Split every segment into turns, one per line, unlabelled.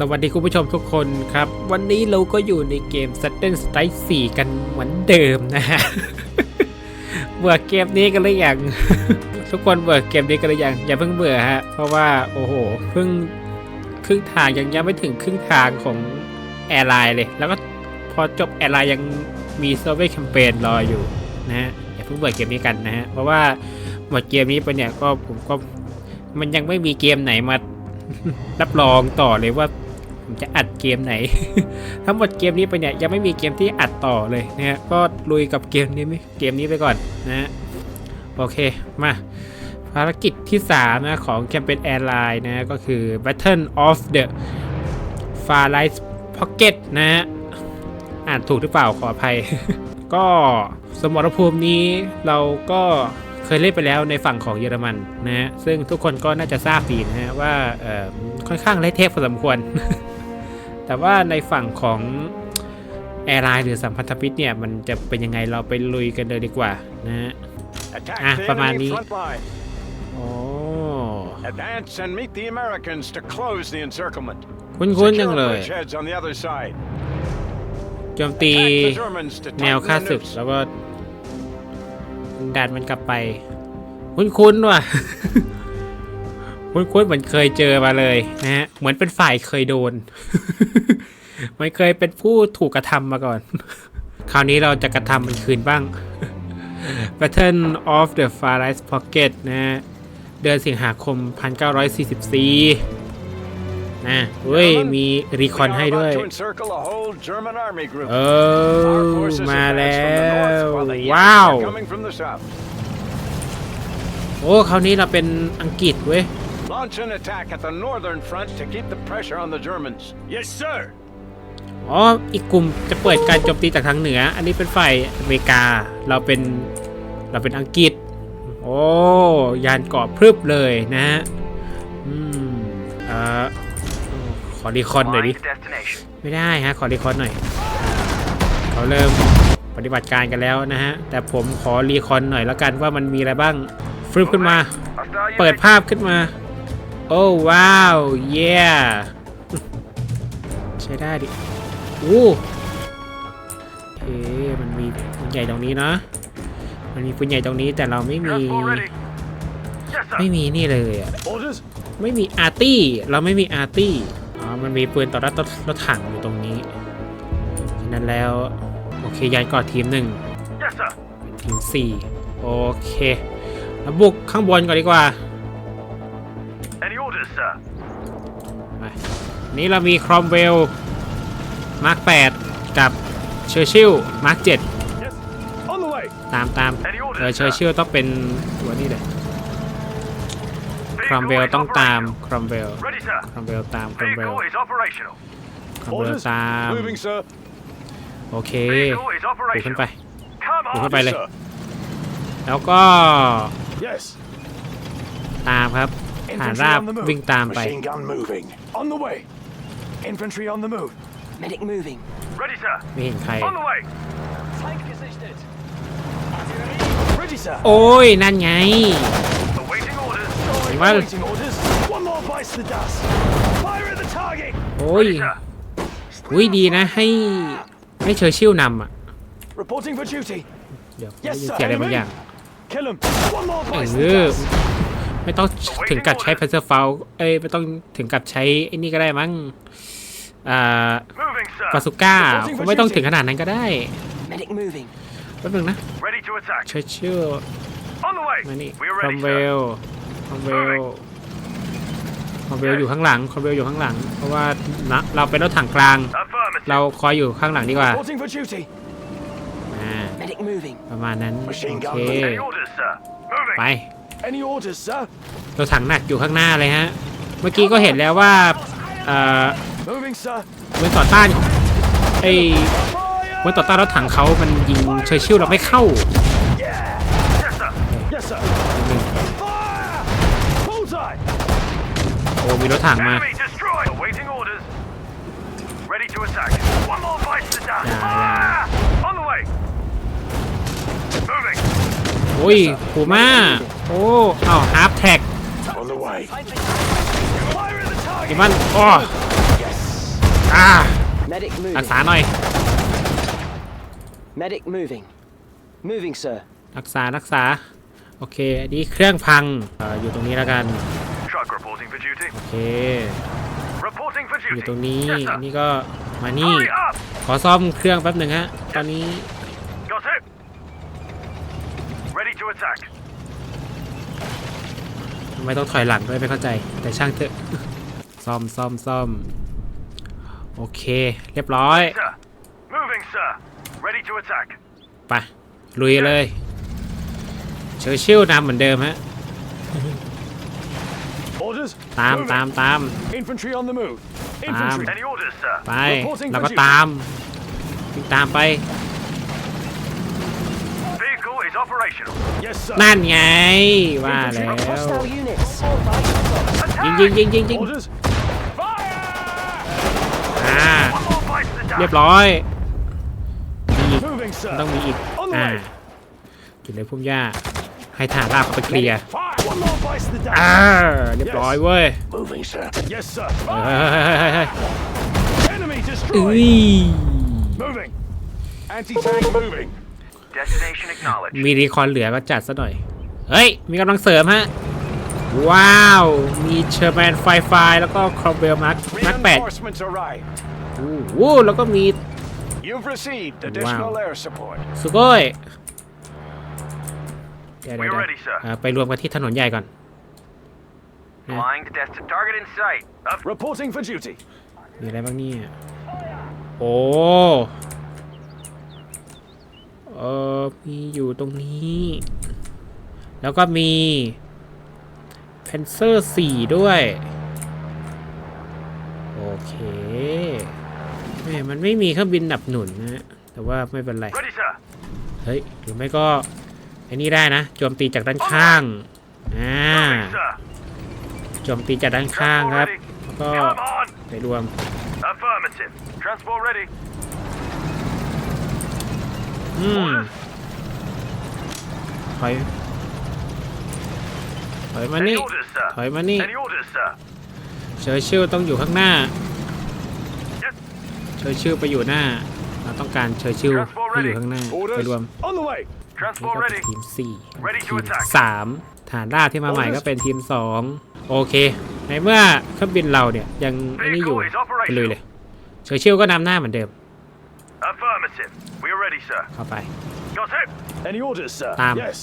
สวัสดีคุณผู้ชมทุกคนครับ วันนี้เราก็อยู่ในเกม Sudden Strike 4 กันเหมือนเดิมนะฮะเบื่อเกมนี้กันหรือยังทุกคนเบื่อเกมนี้กันหรือยังอย่าเพิ่งเบื่อฮะ เพราะว่าโอ้โหเพิ่งครึ่งทางยังยังไม่ถึงครึ่งทางของแอร์ไลน์เลย แล้วก็พอจบแอร์ไลน์ยังมีเซอร์เวย์แคมเปญรออยู่นะฮะอย่าเพิ่งเบื่อเกมนี้กันนะฮะเพราะว่าหมดเกมนี้ไปเนี่ยก็ผมก็มันยังไม่มีเกมไหนมารับรองต่อเลยว่า ผมจะอัดเกมไหน ทั้งหมดเกมนี้ไปเนี่ยยังไม่มีเกมที่อัดต่อเลยนะฮะก็ลุยกับเกมนี้เกมนี้ไปก่อนนะฮะโอเคมาภารกิจที่3นะของแคมเปญแอร์ไลน์นะก็คือ Battle of the Far Right Pocket นะฮะอ่านถูกหรือเปล่าขออภัย ก็สมรภูมินี้เราก็เคยเล่นไปแล้วในฝั่งของเยอรมันนะฮะซึ่งทุกคนก็น่าจะทราบดีนะฮะว่าเออค่อนข้างเละเทะพอสมควร แต่ว่าในฝั่งของแอร์ไลน์หรือสัมพันธมิตรเนี่ย มันจะเป็นยังไงเราไปลุยกันเลยดีกว่านะฮะ
Attack
Ah,
the
ประมาณ
enemy
นี้
front line.
โอ้
Advance and meet the Americans to close the encirclement.
คุ้นๆ
Secure
จังเลย
bridgeheads on the other side.
โจมตี
Attack the Germans to
แนว
tighten
ค่า
the
ศึก
noose.
แล้วก็ดันมันกลับไป คุ้นๆว่ะ คุ้นๆเหมือนเคยเจอมาเลยนะฮะเหมือนเป็นฝ่ายเคยโดน มันเคยเป็นผู้ถูกกระทำมาก่อน คราวนี้เราจะกระทำมันคืนบ้าง Battle of the Far Right Pocket นะฮะเดือนสิงหาคม 1944นะเฮ้ย มีรีคอน
We are
ให้ด้วย
about to encircle a whole German army group.
เอ
Our
อ
forces
มาแล้
advance from the
ว
north while the
ว้าว
Yankees are coming from the south.
โอ้ คราวนี้เราเป็นอังกฤษเว้ย
Launch an attack at the northern front to keep the pressure on the Germans. Yes, sir.
อ๋อ อีกกลุ่มจะเปิดการโจมตีจากทางเหนือ อันนี้เป็นฝ่ายอเมริกา เราเป็น เราเป็นอังกฤษ โอ้ ยานเกาะพรึบเลยนะฮะ อืมเอ่อขอรีคอนหน่อยดิ ไม่ได้ฮะ ขอรีคอนหน่อย เขาเริ่มปฏิบัติการกันแล้วนะฮะ แต่ผมขอรีคอนหน่อยแล้วกันว่ามันมีอะไรบ้างฟรึบขึ้นมา เปิดภาพขึ้นมา โอ้ว้าวเย้ใช้ได้ดิอู้เอ๊ะมันมีปืนใหญ่ตรงนี้นะมันมีปืนใหญ่ตรงนี้แต่เราไม่มี ไม่มีนี่เลยอะ
Orders?
ไม่มีอาร์ตี้เราไม่มีอาร์ตี้อ๋อมันมีปืนต่อรัดรถถังอยู่ตรงนี้ฉะนั้นแล้วโอเคยานกอดทีมหนึ่ง
Yes, sir.
ทีมสี่โอเคแล้วบุกข้างบนก่อนดีกว่า นี่เรามีครอมเวลมาร์ค8กับเชอร์ชิลมาร์ค7
Yes. On the way.
ตามตาม
Any orders,
เออเชอร์ชิลต้องเป็นตัวนี้เลยครอมเวล
Vehicle is
ต้องตาม
operational.
ครอมเวล
Ready, sir.
ครอมเวลตามครอมเวล
Vehicle is operational.
ครอมเวล
Orders?
ตาม
Moving, sir.
โอเค
Vehicle is
บุกขึ้นไป
operational. Come
บุก
on.
ขึ้นไปเลย
Sir.
แล้วก็
Yes.
ตามครับฐานราบวิ่งตามไป
Infantry on the move.
Medic moving.
Ready, sir.
ไม่เห็นใคร
On the way.
Flank gesichtet.
Ready, sir.
โอ้ย นั่นไง
Awaiting orders.
เห็นว่า
Waiting orders. One more bites the dust. Fire at the target.
โอ้ย
Ready, sir.
อุ้ยดีนะ ให้ให้เชอร์ชิลนำอะ
Reporting for duty.
เดี๋ยวได้
Yes,
ยิน
sir.
เสียงอะไรบางอย่าง
Kill him. One more
เอ
bites the
อ
dust.
ไม่ต้องถึงกับใช้เพนเซอร์ฟลเอ้ยไม่ต้องถึงกับใช้ไอ้นี่ก็ได้มั้งอ่า
Moving, sir.
บาสุก้าคงไม่ต้องถึงขนาดนั้นก็ได้
Medic moving.
แป๊บนึงนะ
Ready to attack.
เชอร์ชิล
On the way.
มานี่
We are
คอม
ready,
เว
sir.
ลคอมเวลคอมเวลอยู่ข้างหลังคอมเวลอยู่ข้างหลัง เพราะว่านะเราเป็นรถถังกลาง
Affirmative.
เราคอยอยู่ข้างหลังดีกว่า
Reporting for duty.
อ่า
Medic moving.
ประมาณนั้น
Machine
โอ
gun
เค
Any orders, sir? Moving.
ไป
Any orders, sir?
รถถังหนักอยู่ข้างหน้าเลยฮะ เมื่อกี้ก็เห็นแล้วว่าเอ่อ
Moving, sir.
เมืองต่อต้านไอ้
Fire!
เมืองต่อต้านรถถังเขามันยิงเชอร์ชิลเราไม่เข้า
Yes, sir.
Yes, sir. Fire! Bullseye!
โอ้มีรถถังมา
Enemy destroyed. Awaiting orders. Ready to attack. One more bite to dust.
Yeah,
Fire! On the way. Moving.
โอ้ยผูมา โอ้เอ้าฮาร์ปแท็ก
On the way.
Feindlich.
Fire at the
ดิ
target!
มันอ้อ
Yes.
อ่า
Medic
รัก
moving.
ษาหน่อย
Medic moving. Moving, sir.
รักษารักษา โอเค อันนี้เครื่องพังเอ่ออยู่ตรงนี้แล้วกัน
Truck reporting for duty.
โอเค
Reporting for
อยู่
duty.
ตรงนี้
Yes, sir.
อันนี้ก็มานี่
Hurry up!
ขอซ่อมเครื่องแป๊บหนึ่งฮะ ตอนนี้ ไมต้องถอยหลังด้วยไม่เข้าใจ แต่ช่างเถอะ ซ่อมซ่อมซ่อมโอเค เรียบร้อย
Sir. Moving, sir. Ready to attack.
ไปลุยเลยเชอร์ชิลนำเหมือนเดิมฮะ
Orders.
ตามตามตาม
Infantry on the move.
Infantry.
Any orders, sir?
ไป
Reporting
แล้ว
for
ก็
duty.
ตามวิ่งตามไป นั่นไงว่าแล้ว
Hostile units.
ยิงยิงยิงยิงยิง
Orders. Fire!
อ่า
One more bite to the
เรียบ
dust.
ร้อยมีอีก
Moving,
มัน
sir.
ต้องมีอีก
On the
อ่า
way.
อยู่ในพุ่มหญ้าให้ฐานราบเขาไปเคลียร์
Fire! One more bite to the
อ่า
dust.
เรียบร้อยเว้ย
Moving, sir. Yes, sir.
เฮ้ยเฮ้ยเฮ้ยเฮ้ย
Enemy
เอ้
destroyed.
ย
Moving. Anti-tank moving. Destination acknowledged.
มีรีคอนเหลือก็จัดซะหน่อย เฮ้ย มีกำลังเสริมฮะ ว้าว มีเชอร์แมนไฟไฟแล้วก็ครอเบลมาร์คมาร์คแปด
Reinforcements arrived.
โอ้โหแล้วก็มี
You've received additional
Wow.
air support.
สุโก้ยเดี๋ยวเดี๋ยว
We're
เดี๋ยว
ready, sir.
อ่าไปรวมกันที่ถนนใหญ่ก่อน
Flying to test a target in sight. Reporting for duty.
มีอะไรบ้างเนี่ย โอ้ เออมีอยู่ตรงนี้ แล้วก็มีเพนเซอร์สี่ด้วย โอเคแม่มันไม่มีเครื่องบินดับหนุนนะแต่ว่าไม่เป็นไร
Ready, sir.
เฮ้ย หรือไม่ก็ไอ้นี่ได้นะ โจมตีจากด้านข้าง อ่า
Moving, sir.
โจมตีจากด้านข้างครับ แล้วก็
Come on.
ไปรวม
Affirmative. Transport ready.
อืมถอยถอยมา
Any
นี่
orders, sir?
ถอยมานี่
Any orders, sir?
เชอร์ชิลต้องอยู่ข้างหน้า
Yes.
เชอร์ชิลไปอยู่หน้า เราต้องการเชอร์ชิลให้อยู่ข้างหน้าไปรวม
On the way.
นี่
Transport
ก็เป็น
ready.
ทีมสี่
Ready to
ทีม
attack
สามฐานราบที่มาใหม่ก็เป็นทีมสองโอเค ในเมื่อเครื่องบินเราเนี่ยยังไอ้นี่อยู่ไปเลยเลย เชอร์ชิลก็นำหน้าเหมือนเดิม
Affirmative. We are ready, sir.
เข้าไป
Got it. Any orders, sir?
Tam.
Yes.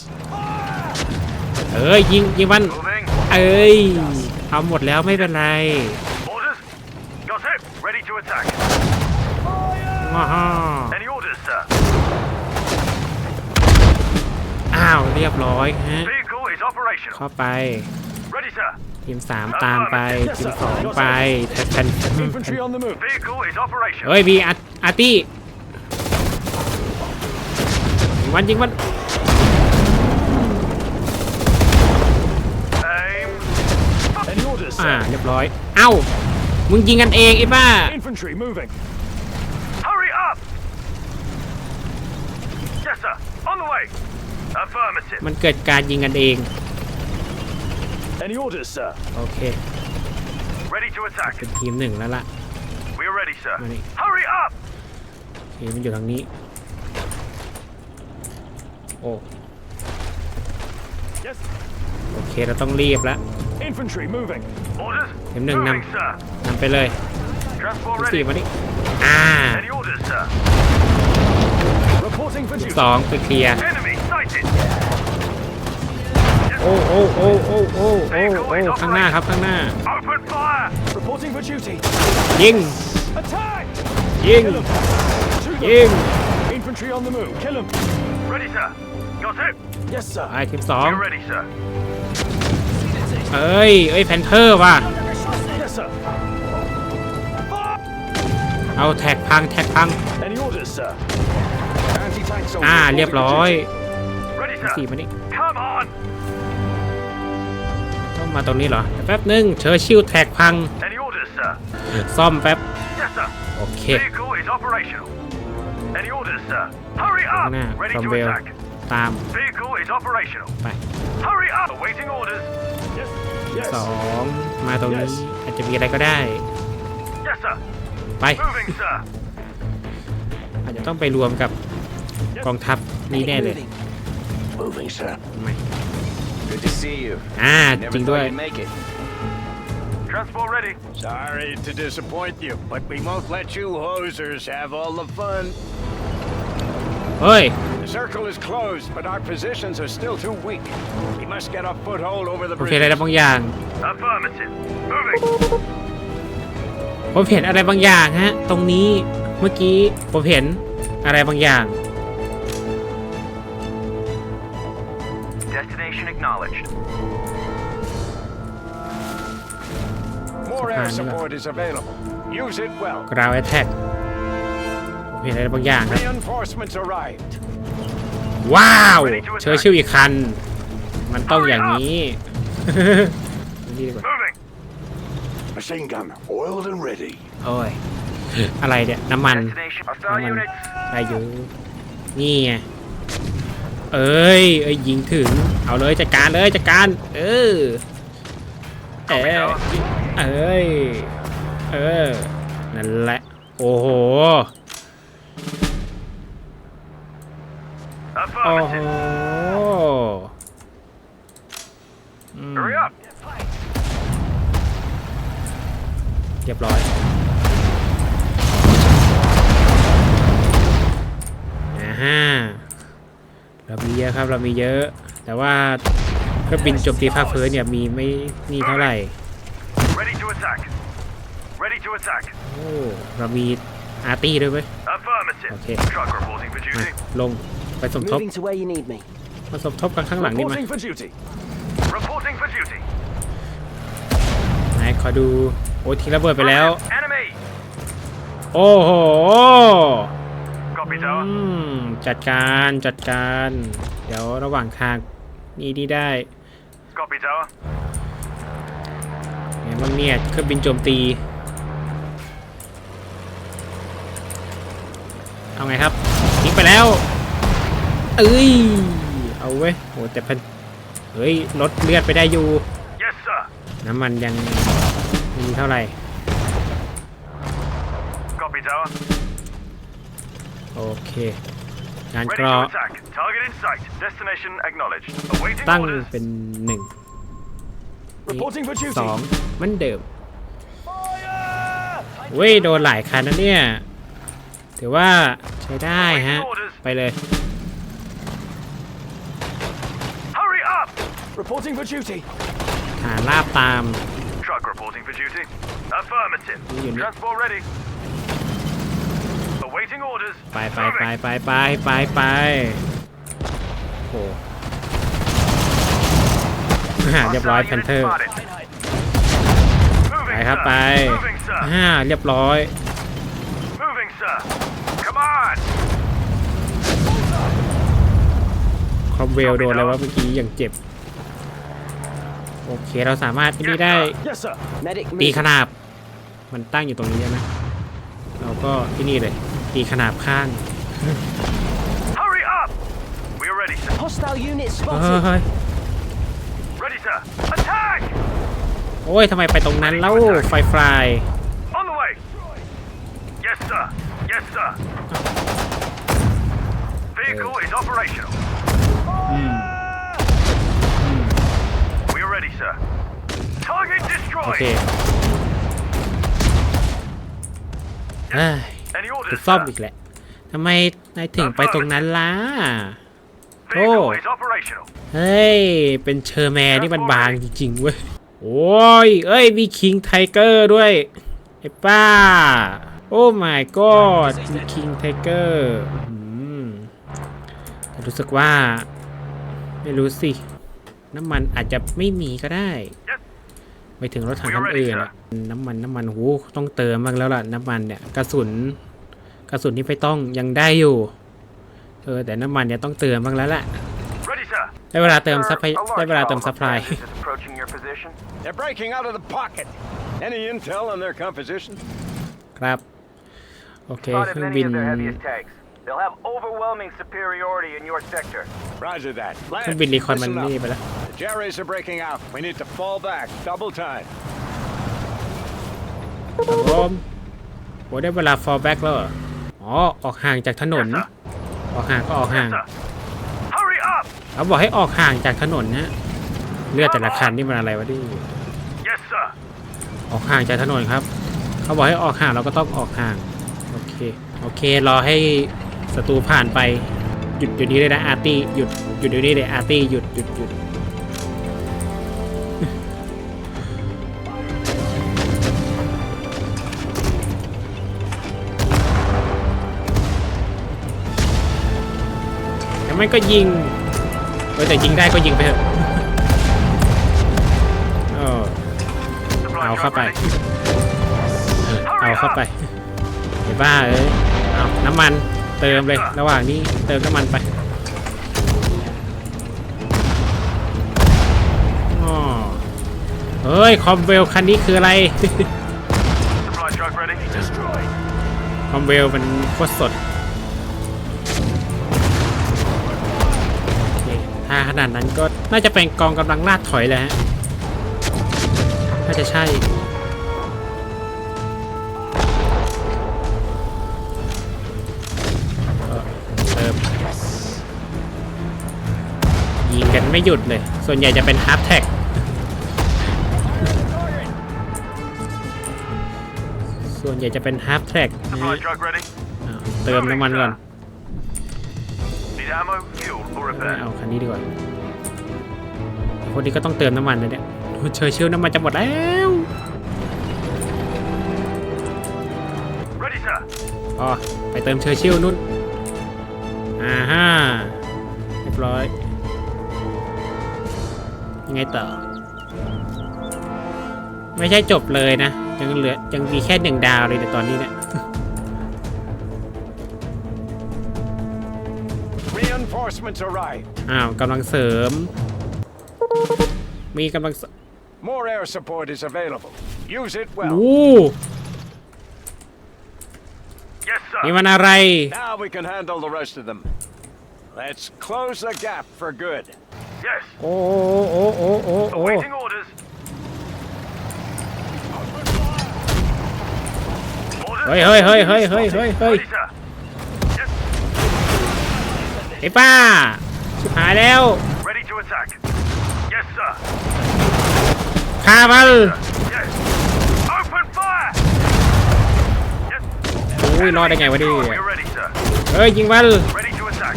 เอ้ยยิงยิงมัน
Moving.
เอ้ยเอาหมดแล้วไม่เป็นไร
Orders. Got it. Ready to attack.
ว้าว
Any orders, sir?
อ้าวเรียบร้อยฮะ
Vehicle is operational.
เข้าไป
Ready, sir.
ทีมสามตามไป ทีมสองไปแทนแทน
Infantry on the move. Vehicle is operational.
เฮ้ยมีอาร์อาร์ตี้ยิง มันยิงมัน
Aim. Any orders,
อ่าเรียบร้อย เอ้า มึงยิงกันเองไอ้บ้า
Infantry moving. Hurry up. Yes, sir. On the way. Affirmative.
มันเกิดการยิงกันเอง
Any orders, sir?
โอเค
Ready to attack.
เป็นทีมหนึ่งแล้วล่ะ
We are ready, sir.
Ready.
Hurry up.
ทีมมันอยู่ทางนี้ โอ้
Yes.
โอเคเราต้องรีบแล้ว
Infantry moving. Orders.
Em đừng
moving,
nằm.
sir.
นำไปเลย
Transport
สี่
ready.
มานี่อ่า
Any orders, sir? Reporting for
สองไปเคลียร์
Enemy sighted.
โอ้โอ้โอ้โอ้โอ้โอ้โอ้ข้างหน้าครับข้างหน้า
Open fire. Reporting for duty.
ยิง
Attack.
ยิง
To them.
ยิง
Infantry on the move. Kill them. Ready, sir. Got it. Yes, sir.
ไปทีมสอง
We're ready, sir.
เอ้ย เอ้ยแพนเทอร์ว่ะ
Yes, sir.
เอาแท็กพังแท็กพัง
Any orders, sir?
Anti-tank soldiers.
อ่า เรียบร้อย
Ready,
สี่
sir.
มานี่
Come on.
ต้องมาตรงนี้เหรอเดี๋ยวแป๊บนึงเชอร์ชิลแท็กพัง
Any orders, sir?
ซ่อมแป๊บ
Yes, sir.
โอเค
Vehicle is operational. Any orders, sir? Hurry
ข้าง
up.
หน้า
Ready
คอม
to
เบล
attack.
ตาม
Vehicle is operational.
ไป
Hurry up. Awaiting orders. Yes.
สองมาตรงนี้อาจจะมีอะไรก็ได้
Yes, sir.
ไป
Moving, sir.
อาจจะต้องไปรวมกับกองทัพนี้แน่เลย
Moving.
Moving, sir.
ไม่
Good to see you.
อ่า
Never
จริงด้วย
thought you'd make it.
Transport ready.
Sorry to disappoint you, but we won't let you hosers have all the fun.
เฮ้ย
The circle is closed, but our positions are still too weak. We must get a foothold over the
ผมเห็นอะไร
bridge.
บางอย่าง
Affirmative. Moving.
ผมเห็นอะไรบางอย่างฮะ ตรงนี้เมื่อกี้ผมเห็นอะไรบางอย่าง
Destination acknowledged.
More air
Behind you.
support is available. Use it well.
กราวแอทแทกผม เห็นอะไรบางอย่างครับ
Reinforcements arrived.
ว้าวเชอร์ชิลอีกคัน มันต้องอย่างนี้ นี่ดีกว่า
Moving.
Machine gun oiled and ready.
โอ้ย อะไรเนี่ย น้ำมัน
Destination. Hostile
Come on.
units.
ได้อยู่นี่ไง เอ้ย เอ้ย ยิงถึง เอาเลย จัดการเลย จัดการ เออ เออ เอ้ย เออ นั่นแหละ โอ้โห โอ้โห
Affirmative.
อืม
Hurry up.
เรียบร้อยอ่าฮะเรามีเยอะครับเรามีเยอะ แต่ว่าเครื่องบินโจมตีภาคพื้นเนี่ยมีไม่นี่เท่าไหร่
Ready to attack. Ready to attack.
โอ้เรามีอาร์ตี้ด้วยเว้ย
Affirmative.
Okay.
Truck reporting for
มา
duty.
ลง ไปสมทบ
Moving to where you need me.
มาสมทบกันข้างหลังนี่มา
Reporting for duty.
Reporting for duty.
ไหนขอดู โอ้ทิ้งระเบิดไปแล้ว
Enemy.
โอ้โห
Copy
อื
tower.
มจัดการจัดการ เดี๋ยวระหว่างทางนี่นี่ได้
Copy tower.
ไงบ้างเนี่ยเครื่องบินโจมตี เอาไงครับยิงไปแล้ว เอ้ย เอาเว้ยโหแต่พันเฮ้ยลดเลือดไปได้อยู่
Yes, sir.
น้ำมันยังไม่มีเท่าไหร่
Copy tower.
โอเคงาน
Ready
กรอ
to attack. Target in sight. Destination acknowledged. Awaiting
ตั้ง
orders.
เป็นหนึ่ง
Reporting for
ส
duty.
องเหมันเดิม เว้ย โดนหลายคันนะเนี่ย ถือว่าใช้ได้ฮะไปเลย
Hurry up.
Reporting for duty.
ฐานลาบตาม
Truck reporting for duty. Affirmative.
Unit.
Transport ready. Awaiting orders.
ไปไป
Moving.
ไปไปไปไปไปโอ้ฮ่าเรียบร้อย
Hostile
แพน
unit
เทอร์
spotted.
ไป
Moving,
ครับ
sir.
ไป
Moving, sir.
ฮ่าเรียบร้อย
Moving, sir. Come on.
คอมเวลโดนแล้วว่าเมื่อกี้อย่างเจ็บ โอเคเราสามารถที่นี่ได้
Yes, sir.
Medic
ตี
moving.
ขนาบ มันตั้งอยู่ตรงนี้ใช่ไหมเราก็ที่นี่เลย ตีขนาบข้าง
Hurry up. We're ready, sir.
Hostile unit
เฮ้
spotted.
ย
Ready, sir. Attack.
โอ้ยทำไมไปตรงนั้นแล้วไฟฟลาย
On the way. Yes, sir. Yes, sir. Vehicle is operational. We're ready, sir. Target
โอเค
destroyed.
เอ้ย
Any
จะ
orders,
ซ่อม
sir?
อีกแหละทำไมนายถึงไปตรงนั้นล่ะ
Vehicle
Oh.
is operational.
เฮ้ย เป็นเชอร์แมนนี่มันบางจริงๆเว้ย โอ้ย เอ้ย มีคิงไทเกอร์ด้วย ไอ้ป้า โอ้ my god มีคิงไทเกอร์แต่รู้สึกว่า ไม่รู้สิ น้ำมันอาจจะไม่มีก็ได้
Yes.
ไปถึงรถถังคันอื่นอะน้ำมันน้ำมันหูต้องเติมบ้างแล้วล่ะน้ำมันเนี่ยกระสุนกระสุนที่ไม่ต้องยังได้อยู่เออแต่น้ำมันเนี่ยต้องเติมบ้างแล้วล่ะ
Ready, sir.
ได้เวลาเติมซัพพลาย
Sir, a large
ได้เวลาเติม
column
ซั
of
พพลาย
bandits is approaching your position.
They're breaking out of the pocket. Any intel on their composition?
ครับ โอเคเค
Spotted
รื่อง
many
บิน
of their heaviest tanks. They'll have overwhelming superiority in your sector.
Roger that.
เครื่อง
Lance,
บินรีคอนมัน
listen up.
นี่ไปแล้ว
The Jerry's are breaking out. We need to fall back. Double time.
ครับผมอ้ได้เวลา fall back แล้วเหรออ๋อ ออกห่างจากถนน
Yes, sir.
ออกห่างก็ออกห่าง
Sir. Hurry up!
เขาบอกให้ออกห่างจากถนนนะเลือดแต่ละคันนี่มันอะไรวะดิ
Yes, sir.
ออกห่างจากถนนครับ เขาบอกให้ออกห่างเราก็ต้องออกห่าง โอเค โอเค รอให้ ศัตรูผ่านไป หยุดอยู่นี้เลยนะอาร์ตี้หยุดหยุดอยู่นี่เลยอาร์ตี้หยุดหยุดหยุดแล้วมันก็ยิงเออแต่ยิงได้ก็ยิงไปเถอะเออ
Supply
I'll
truck
hop back.
ready.
เอาเข้าไปไอ้บ้าเอ้ยเอาน้ำมัน เติมเลย ระหว่างนี้เติมน้ำมันไปอ้อเฮ้ย คอมเวลคันนี้คืออะไร คอมเวลมันโคตรสดโอเคถ้าขนาดนั้นก็น่าจะเป็นกองกำลังลาดถอยเลยฮะ น่าจะใช่ ยิงกันไม่หยุดเลย ส่วนใหญ่จะเป็นฮาร์ดแท็กส่วนใหญ่จะเป็นฮาร์ดแท็ก
Supply truck ready.
เติมน้ำมันก่อน
Need ammo, fuel, or
ไม่
repair.
เอาคันนี้ดีกว่าคนนี้ก็ต้องเติมน้ำมันเลยเนี่ยเชยเชิลน้ำมันจะหมดแล้ว
Ready, sir.
อ๋อไปเติมเชอร์ชิลนู่นอ่าฮะเรียบร้อยยัง ไงต่อ ไม่ใช่จบเลยนะ ยังเหลือยังมีแค่หนึ่งดาวเลยแต่ตอนนี้เนี่ย
Reinforcements arrive.
อ้าวกำลังเสริม มีกำลังเสริม
More air support is available. Use it
โอ้
well.
Yes,
นี่
sir.
มันอะไร
Now we can handle the rest of them. Let's close the gap for good.
Yes.
โอ้โอ้โอ้โอ้โอ้
Awaiting orders. Orders.
เฮ้ยเฮ้ยเฮ้ยเฮ้ยเฮ้ยเฮ้ยเฮ้ย
Ready, sir. Yes.
ไอ้ป้าชิบหายแล้ว
Ready to attack. Yes, sir.
ฆ่ามัน
Yes. Open fire. Yes.
โอ้ยรอดได้ไงวะดิ
We're ready, sir.
เฮ้ยยิงมัน
Ready to attack.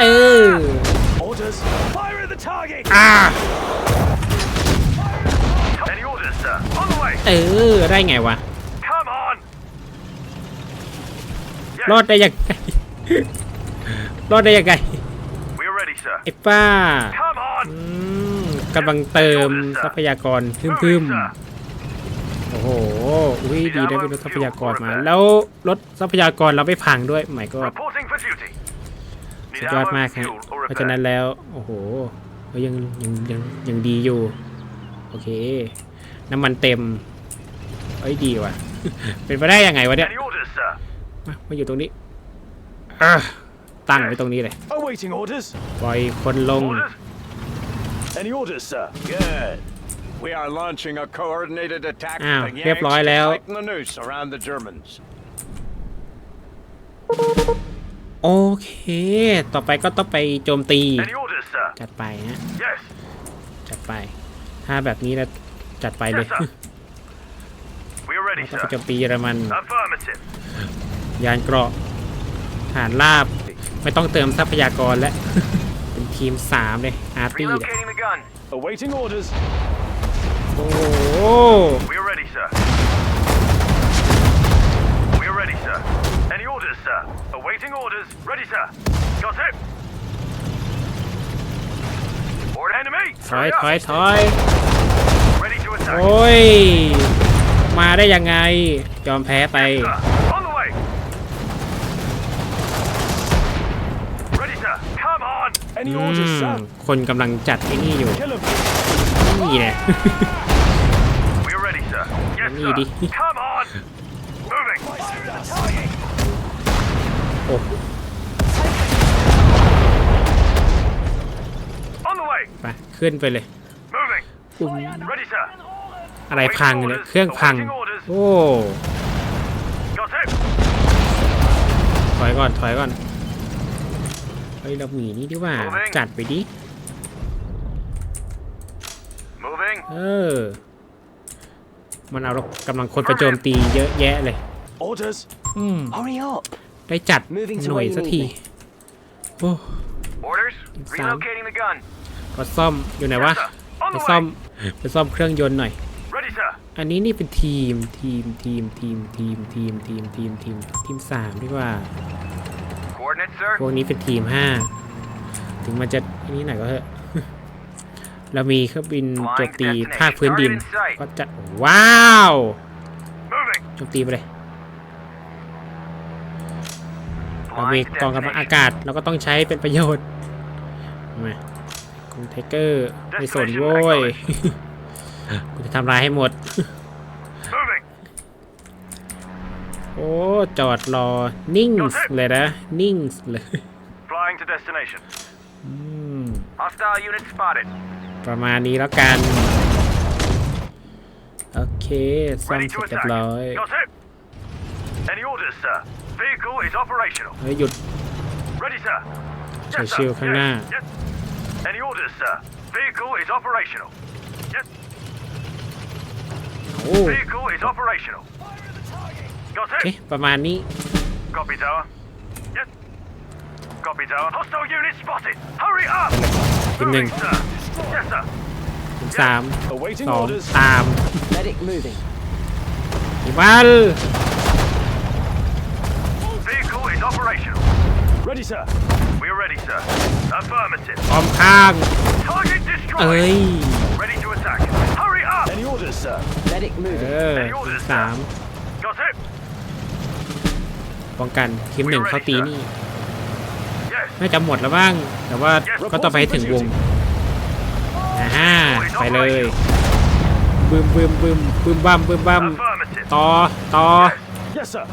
เอ
Fire!
อ
Orders. Fire at the target.
อ่า
Any orders, sir? On the way.
เออ ได้ไงวะ
Come on. Yes.
รอดได้ยังไง รอดได้ยังไง
We're ready, sir.
ไอ้ป้า
Come on.
อืมกำลังเติมทรัพยากรพึ่ม
Moving,
ๆ
sir.
โอ้โห อุ้ยดีได้เป็นรถทรัพยากรมา แล้วรถทรัพยากรเราไม่พังด้วยหมายก็
Reporting for duty.
สุ
Need
ดยอด
ammo,
มากฮะ
fuel, or
เพราะฉะนั้น
repair.
แล้ว โอ้โหก็ยังยังยังยังดีอยู่ โอเค น้ำมันเต็ม เอ้ยดีว่ะ เป็นไปได้ยังไงวะเนี่ย
Any orders, sir?
มามาอยู่ตรงนี้อะตั้งไว้ตรงนี้เลย
Awaiting orders.
ปล่อยคนลง
Orders.
Any orders, sir? Good. We are launching a coordinated attack.
Ah,
with the
เรียบร้อย
Yanks to
แล้ว
tighten the noose around the Germans.
โอเค ต่อไปก็ต้องไปโจมตี
Any orders, sir?
จัดไปฮะ
Yes.
จัดไป ถ้าแบบนี้แล้วจัดไปเลย
Yes, sir. We're ready,
ต้องไป
sir.
โจมตีเยอรมัน
Affirmative.
ยานเกราะฐานราบ ไม่ต้องเติมทรัพยากรแล้ว เป็นทีมสามเลย อาร์ตี้เนี่ย
Relocating the gun.
Awaiting orders.
โอ้โห
We're ready, sir. We're ready, sir. Any orders, sir? Awaiting orders. Ready, sir. Got it. Board enemy.
ถอย
Hurry up.
ถอย ถอย
Ready to attack.
โอ้ย มาได้ยังไง ยอมแพ้ไป
Yes, sir. On the way. Ready, sir. Come on.
Any
อื
orders,
ม
sir?
คนกำลังจัดไอ้นี่อยู่
Kill him.
นี่แหละ
We're ready, sir. Yes,
Need
sir.
it.
Come on. Moving.
ไปขึ้นไปเลย
Moving.
อุ้ม
Ready, sir.
อะไรพังเนี่ยเครื่องพัง โอ้อยก่อนถอยก่อนเฮ้ยเราหมีนี่ดีกว่าจัดไปดิ
Moving.
เออ มันเอากำลังคนไปโจมตีเยอะแยะเลย
Orders.
อืม
Hurry up.
ได้จัด
Moving to
หน่วย
where you
สัก
need
ที
me.
โอ้
Orders.
Sound.
Relocating the gun.
ก็ซ่อมอยู่ไหนวะ
Yes, sir. On
ไป
the
ซ่อม
way.
ไปซ่อมเครื่องยนต์หน่อย
Ready, sir.
อันนี้นี่เป็นทีมทีมทีมทีมทีมทีมทีมทีมทีมทีมสามดีกว่า
Coordinates, sir.
พวกนี้เป็นทีมห้าถึงมันจะอันนี้หน่อยก็เถอะเรามีเครื่องบินโจมตีภาคพื้นดิน ก็จัดว้าว
Moving.
โจมตีไปเลย เรามี
Flying to
กองกำลัง
destination.
อากาศเราก็ต้องใช้เป็นประโยชน์มาคุณไทเกอร์ไม่สนโว้ยกูจะทำลายให้หมด
Moving.
โอ้ จอดรอ นิ่งเลยนะ นิ่งเลย
Flying to destination.
อืม
Hostile unit spotted.
ประมาณนี้แล้วกัน โอเคซ่อม
Ready
เสร็
to
จเรียบ
attack.
ร้อย
Got it. Any orders, sir? Vehicle is operational.
เฮ้ยหยุด
Ready, sir.
ใช้
Yes,
ชิล
sir.
ข้างหน้า
Yes. yes. Any orders, sir? Vehicle is operational. Yes.
โอ้
Vehicle is operational. Got
โอเค
it.
ประมาณนี้
Copy tower. Yes. Copy tower. Hostile unit spotted. Hurry up.
ทีมหนึ่ง
Moving, sir. Yes, sir.
ทีมสาม
Awaiting
สอง
orders.
ตาม
Medic moving.
ทีมวัน
Vehicle is operational.
Ready, sir.
We're ready, sir. Affirmative.
พร้อมข้าง
Target
เอ้ย
destroyed. Ready to attack. Hurry up.
Any orders, sir?
Medic
เอ
moving.
อทีมสาม
Got it.
ป้องกันทีมหนึ่งเขาตีนี่
Yes.
น่าจะหมดแล้วบ้าง แต่ว่าก็ต้องไปให้ถึงวงอ่าฮะไปเลยบึมบึมบึมบึมบัมบึมบัม
Affirmative.
ต่อต่อ
Yes, sir.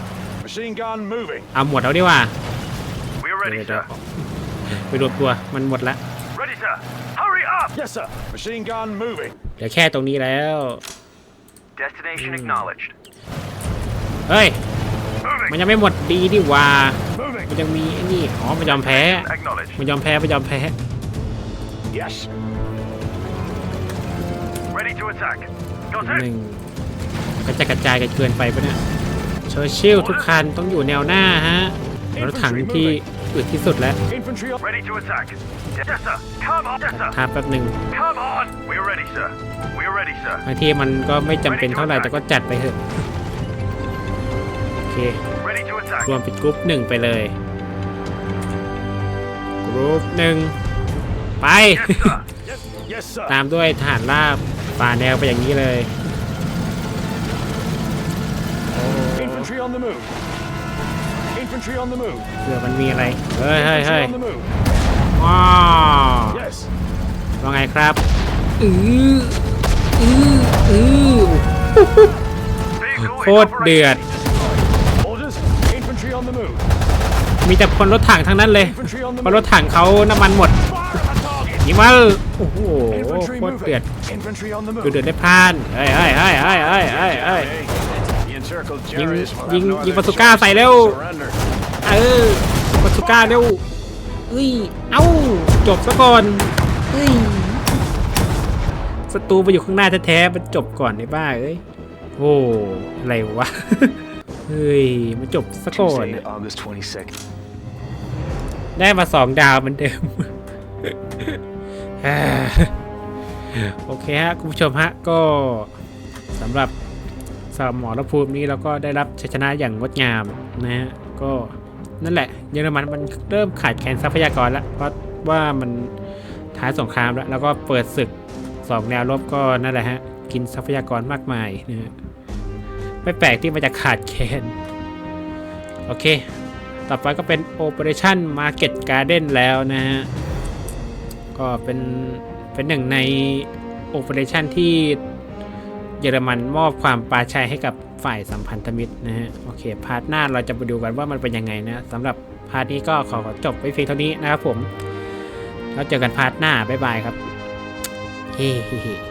Machine gun moving.
เอาหมดแล้วดีกว่า
We're
เดี๋
ready,
ยวเดี๋ยว
sir.
ไปรวบตัวมันหมดละ
Ready, sir. Hurry up.
Yes, sir. Machine gun moving.
เดี๋ยวแค่ตรงนี้แล้ว
Destination acknowledged.
เฮ้ย มัน
Moving.
ยังไม่หมดดีดิว่า
Moving.
มันยังมีไอ้นี่อ๋อมันยอมแพ้
Acknowledged.
มันยอมแพ้มันยอมแพ้
Yes.
Ready to attack. Got
หนึ่ง
it.
กระจายกระจายกันเกินไปปะเนี่ย เชอร์ชิลทุกคันต้องอยู่แนวหน้าฮะรถถังที่อึดที่สุดแล้ว
Infantry on.
Ready to attack. Yes, sir. Come on. Yes, sir.
ทาแป๊บหนึ่ง
Come on. We're ready, sir. We're ready, sir.
บางทีมันก็ไม่จำเป็นเท่าไหร่แต่ก็จัดไปเถอะโอเค
Ready to attack.
รวมเป็นกรุ๊ปหนึ่งไปเลยกรุ๊ปหนึ่งไป
Yes, sir.
Yes. Yes, sir.
ตามด้วยทหารราบฝ่าแนวไปอย่างนี้เลย
Infantry on the move. Infantry on the move.
เผื่อมันมีอะไร เฮ้ยเฮ้ย
Infantry
เฮ้ย
on the move.
ว้าว
Yes.
ว่าไงครับ อืออืออือ
Vehicle
โค
is
ตรเดือด
operational.
Orders. Infantry on the move.
มีแต่คนรถถังทั้งนั้นเลย
Infantry on the
เพราะร
move.
ถถังเขาน้ำมันหมด
Fire at the target.
ยิงมาโอ้โห
Infantry
โคตรเดือด
moving. Infantry on the
ดู
move.
เดือดได้พลาน เฮ้ยเฮ้ยเฮ้ยเฮ้ยเฮ้ยเฮ้ยเฮ้ย
The encircled
ยิง
Jerry's will
ยิง
have no
ยิง
other
ปาสุก้า
choice
ใส่
but
เร็ว
to surrender.
เออปาสุก้าเร็วเอ้ยเอ้าจบซะก่อนเอ้ยศัตรูไปอยู่ข้างหน้าแท้ๆมันจบก่อนในบ้าเอ้ยโอ้อะไรวะเฮ้ยมันจบซะก่อน
Tuesday,
อะ
August 22nd.
ได้มาสองดาวเหมือนเดิมอ่าโอเคฮะ คุณผู้ชมฮะ ก็สำหรับสำหรับหมอรภูมินี้เราก็ได้รับชัยชนะอย่างงดงามนะฮะก็นั่นแหละเยอรมันมันเริ่มขาดแคลนทรัพยากรแล้วเพราะว่ามันท้ายสงครามแล้ว แล้วก็เปิดศึกสองแนวรบก็นั่นแหละฮะกินทรัพยากรมากมายนะฮะไม่แปลกที่มันจะขาดแคลนโอเค ต่อไปก็เป็น Operation Market Garden แล้วนะฮะก็เป็นเป็นหนึ่งใน Operation ที่ เยอรมันมอบความปราชัยให้กับฝ่ายสัมพันธมิตรนะฮะโอเคพาร์ทหน้าเราจะไปดูกันว่ามันเป็นยังไงนะสำหรับพาร์ทนี้ก็ขอจบไว้เพียงเท่านี้นะครับผมแล้วเจอกันพาร์ทหน้าบ๊ายบายครับเฮ้